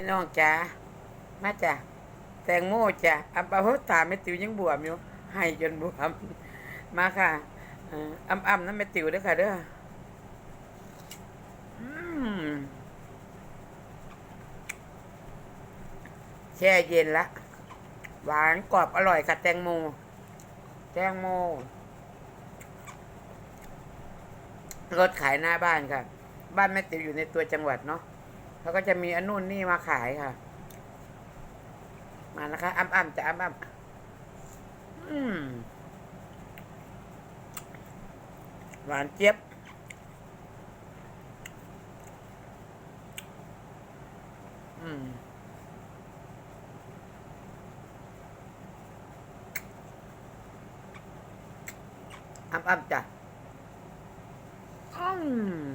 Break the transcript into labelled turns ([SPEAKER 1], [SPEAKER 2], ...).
[SPEAKER 1] พี่น้องจ้ามาจ้ะแตงโมจ้ะอัมปะโหตาแม่ติ๋วยังบวมอยู่ให้จนบวมมาค่ะอ่ออ้ำๆนั่นแม่ติ๋วเด้อค่ะเด้ออืมแช่เย็นละหวานกรอบอร่อยค่ะแตงโม แตงโมรถขายหน้าบ้านค่ะ บ้านแม่ติ๋วอยู่ในตัวจังหวัดเนาะ เขาก็จะมีอันนู่นนี่มาขายค่ะ มานะคะอ้ำอ้ำจะอ้ำอ้ำอืมหวานเจี๊ยบอืมอ้ำอ้ำจ้ะอืม